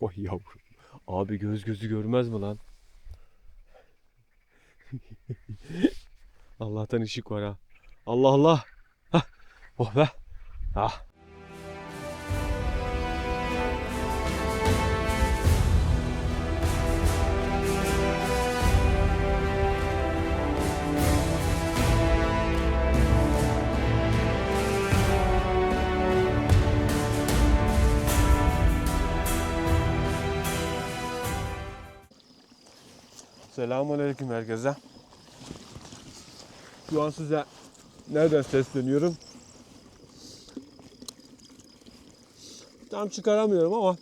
Oy yavrum. Abi göz gözü görmez mi lan? Allah'tan ışık var ha. Allah Allah. Hah. Oh be. Ah. Selamünaleyküm herkese. Şu an size nereden sesleniyorum? Tam çıkaramıyorum ama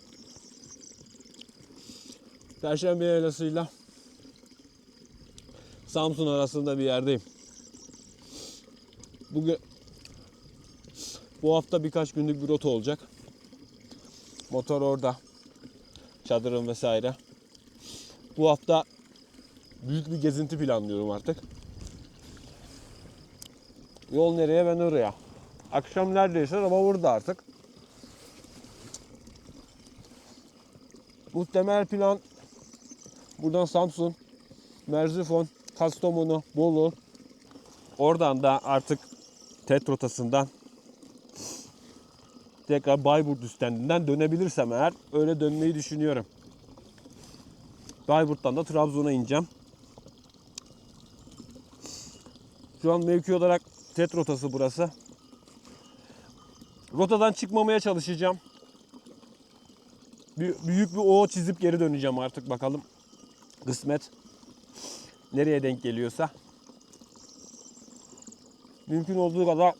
Perşembe Yaylası'yla Samsun arasında bir yerdeyim. Bugün bu hafta birkaç günlük bir rota olacak. Motor orada. Çadırım vesaire. Bu hafta büyük bir gezinti planlıyorum artık. Yol nereye ben oraya. Akşam neredeyse ama burada artık. Muhtemel plan buradan Samsun, Merzifon, Kastamonu, Bolu. Oradan da artık TET rotasından tekrar Bayburt üstendinden dönebilirsem eğer öyle dönmeyi düşünüyorum. Bayburt'tan da Trabzon'a ineceğim. Şu an mevki olarak TET rotası burası. Rotadan çıkmamaya çalışacağım. Bir, büyük bir O çizip geri döneceğim artık bakalım. Kısmet. Nereye denk geliyorsa. Mümkün olduğu kadar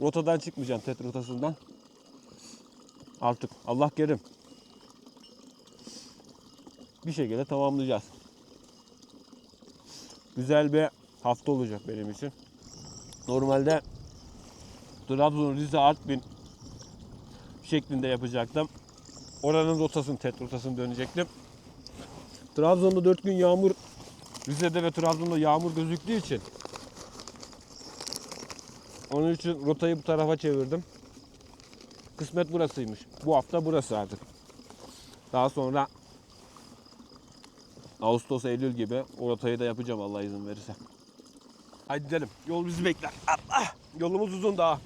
rotadan çıkmayacağım TET rotasından. Artık Allah kerim. Bir şekilde tamamlayacağız. Güzel bir hafta olacak benim için. Normalde Trabzon, Rize, Artvin şeklinde yapacaktım. Oranın rotasını, TET rotasını dönecektim. Trabzon'da 4 gün yağmur, Rize'de ve Trabzon'da yağmur gözüktüğü için onun için rotayı bu tarafa çevirdim. Kısmet burasıymış. Bu hafta burası artık. Daha sonra Ağustos, Eylül gibi o rotayı da yapacağım Allah izin verirse. Hadi gidelim. Yol bizi bekler. Allah! Yolumuz uzun daha.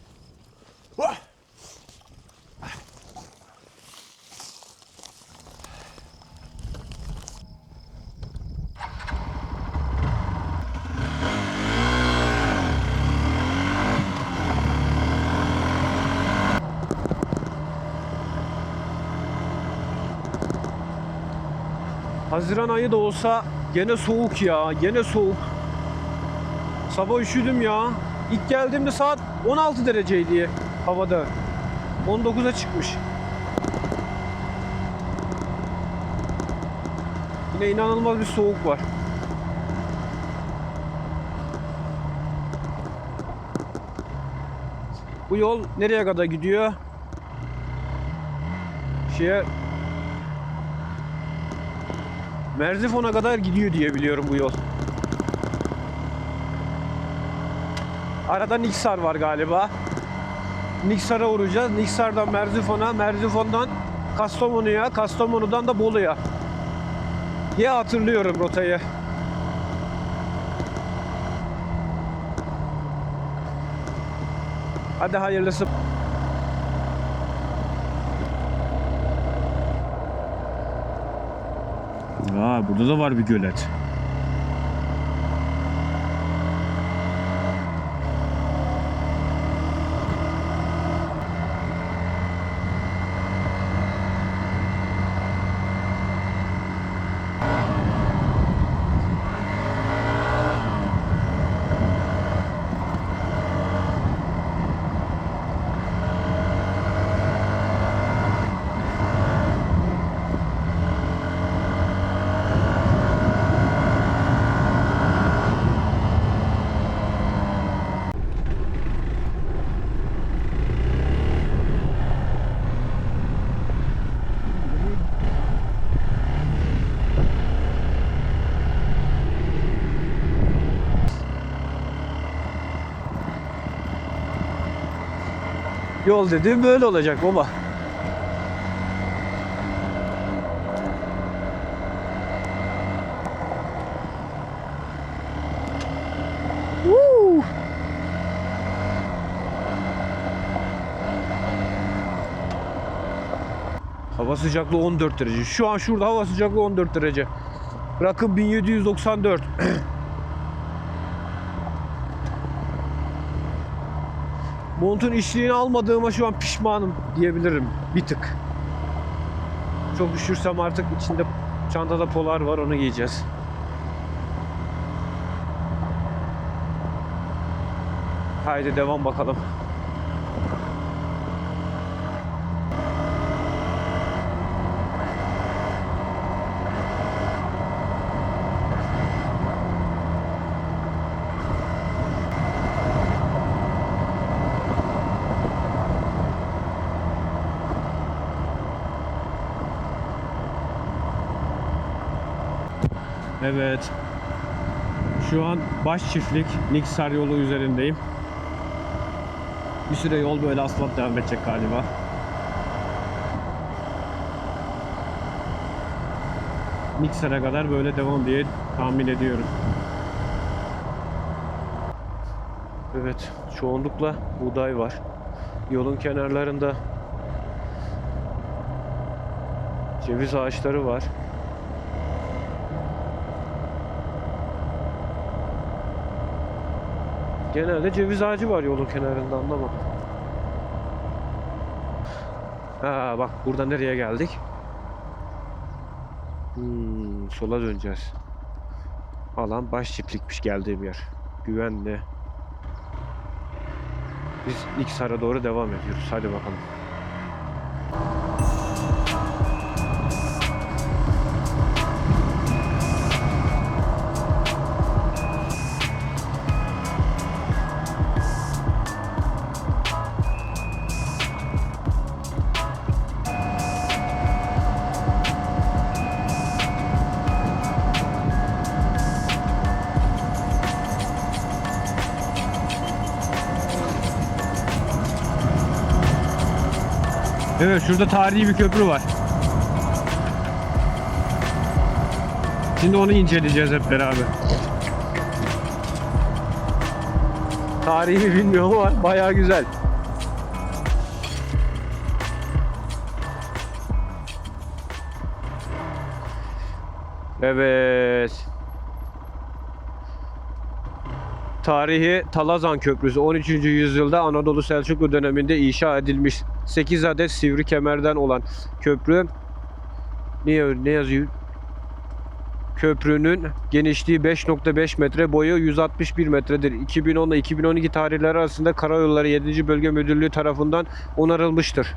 Haziran ayı da olsa gene soğuk ya. Gene soğuk. Sabah üşüdüm ya. İlk geldiğimde saat 16 dereceydi havada. 19'a çıkmış. Yine inanılmaz bir soğuk var. Bu yol nereye kadar gidiyor? Şeye Merzifon'a kadar gidiyor diye biliyorum bu yol. Arada Niksar var galiba. Niksar'a uğrayacağız. Niksar'dan Merzifon'a, Merzifon'dan Kastamonu'ya, Kastamonu'dan da Bolu'ya. diye hatırlıyorum rotayı. Hadi hayırlısı. Aa, burada da var bir gölet. Yol dediğim böyle olacak baba. Woo! Hava sıcaklığı 14 derece. Şu an şurada hava sıcaklığı 14 derece. Rakım 1794. Montun işliğini almadığıma şu an pişmanım diyebilirim. Bir tık. Çok üşürsem artık içinde çantada polar var onu giyeceğiz. Haydi devam bakalım. Evet. Şu an baş çiftlik Niksar yolu üzerindeyim. Bir süre yol böyle asfalt devam edecek galiba. Niksar'a kadar böyle devam diye tahmin ediyorum. Evet, çoğunlukla buğday var. Yolun kenarlarında ceviz ağaçları var. Genelde ceviz ağacı var yolun kenarında anlamadım. Ha bak burada nereye geldik? Hmm, sola döneceğiz. Alan baş çiftlikmiş geldiğim yer. Güvenli. Biz Niksar'a doğru devam ediyoruz. Hadi bakalım. Evet şurada tarihi bir köprü var. Şimdi onu inceleyeceğiz hep beraber. Tarihi mi bilmiyorum ama bayağı güzel. Evet. Tarihi Talazan Köprüsü 13. yüzyılda Anadolu Selçuklu döneminde inşa edilmiş 8 adet sivri kemerden olan köprü ne, ne yazıyor? Köprünün genişliği 5.5 metre, boyu 161 metredir. 2010 ile 2012 tarihleri arasında Karayolları 7. Bölge Müdürlüğü tarafından onarılmıştır.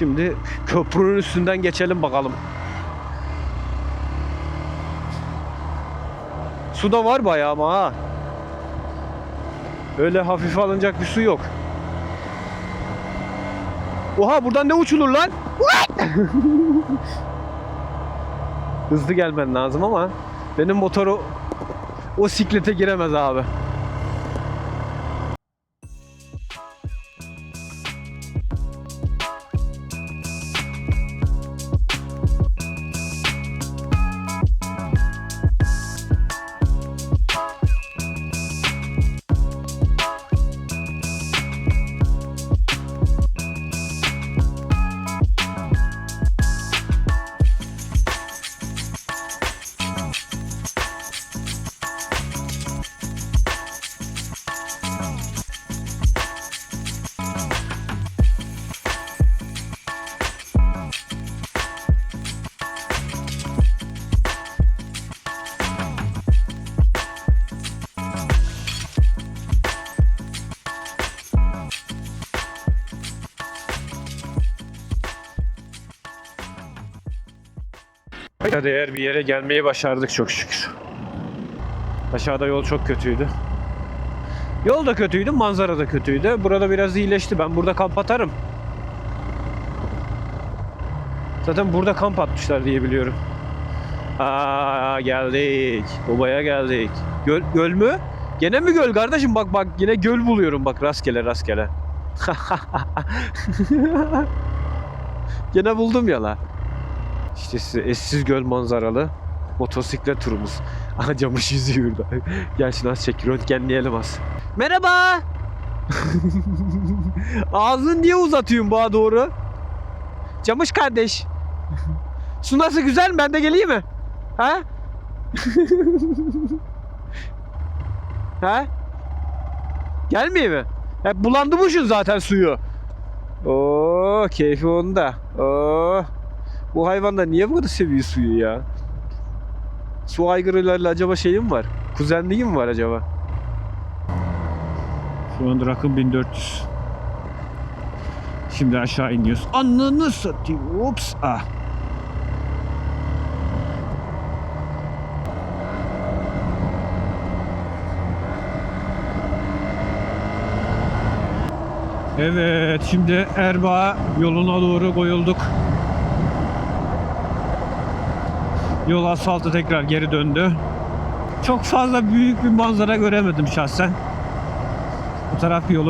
Şimdi köprünün üstünden geçelim bakalım. Su da var bayağı ama ha. Öyle hafif alınacak bir su yok. Oha buradan ne uçulur lan? Hızlı gelmen lazım ama benim motoru o siklete giremez abi. Ya değer bir yere gelmeyi başardık çok şükür. Aşağıda yol çok kötüydü. Yol da kötüydü, manzara da kötüydü. Burada biraz iyileşti. Ben burada kamp atarım. Zaten burada kamp atmışlar diye biliyorum. Aa geldik. Obaya geldik. Göl, göl mü? Gene mi göl kardeşim? Bak bak yine göl buluyorum bak rastgele rastgele. Gene buldum ya la. İşte size eşsiz göl manzaralı motosiklet turumuz. Aha camış yüzüyor da. Gel şunu az çek röntgenleyelim az. Merhaba. Ağzını niye uzatıyorsun bana doğru? Camış kardeş. Su nasıl güzel mi? Ben de geleyim mi? Ha? ha? Gelmeyeyim mi? Hep bulandırmışsın zaten suyu. Oo, keyfi onda. Oo. Bu hayvan da niye bu kadar seviyor suyu ya? Su aygırılarla acaba şeyim var? Kuzenliğim var acaba? Şu an rakım 1400. Şimdi aşağı iniyoruz. Ananı satayım. Ups. Ah. Evet, şimdi Erbaa yoluna doğru koyulduk. Yol asfaltı tekrar geri döndü. Çok fazla büyük bir manzara göremedim şahsen. Bu taraf yolu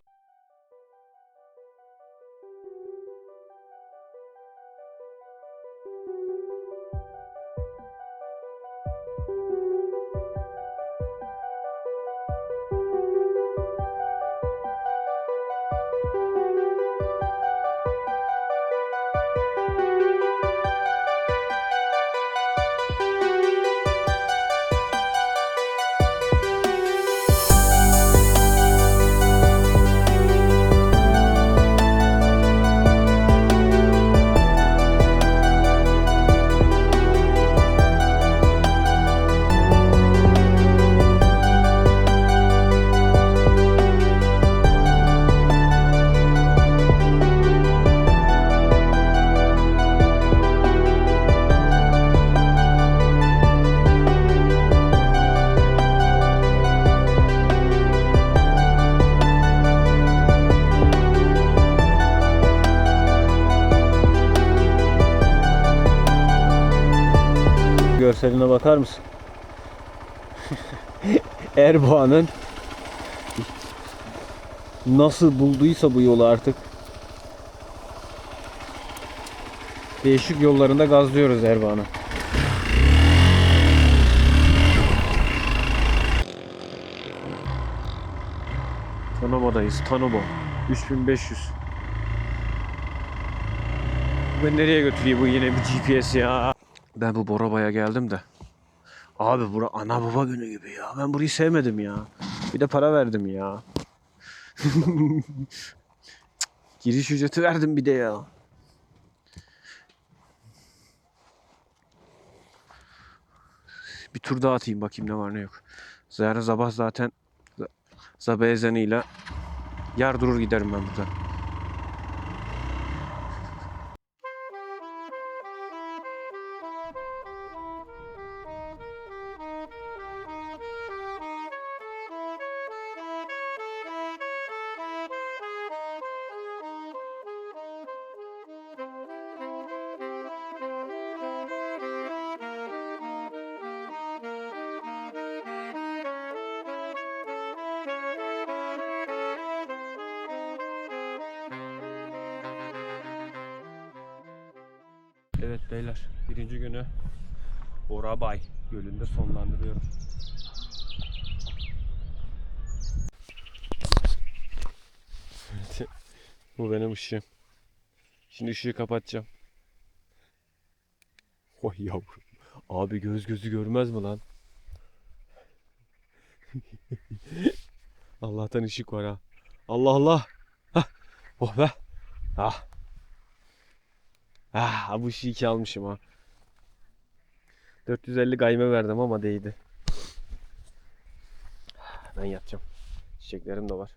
Görseline bakar mısın? Erdoğan'ın nasıl bulduysa bu yolu artık. Değişik yollarında gazlıyoruz Erdoğan'ı. Tanıma'dayız. Tanıma. 3500. Ben nereye götürüyor bu yine bir GPS ya? Ben bu Boraba'ya geldim de. Abi bura ana baba günü gibi ya. Ben burayı sevmedim ya. Bir de para verdim ya. Giriş ücreti verdim bir de ya. Bir tur daha atayım bakayım ne var ne yok. Yarın sabah zaten sabah ezanıyla yar durur giderim ben buradan. Evet beyler birinci günü Orabay Gölü'nde sonlandırıyorum. Bu benim ışığım. Şimdi ışığı kapatacağım. Oy yavrum. Abi göz gözü görmez mi lan? Allah'tan ışık var ha. Allah Allah. Hah. Oh be. Ah. Ah bu işi iki almışım ha. 450 gayme verdim ama değdi. Ben yatacağım. Çiçeklerim de var.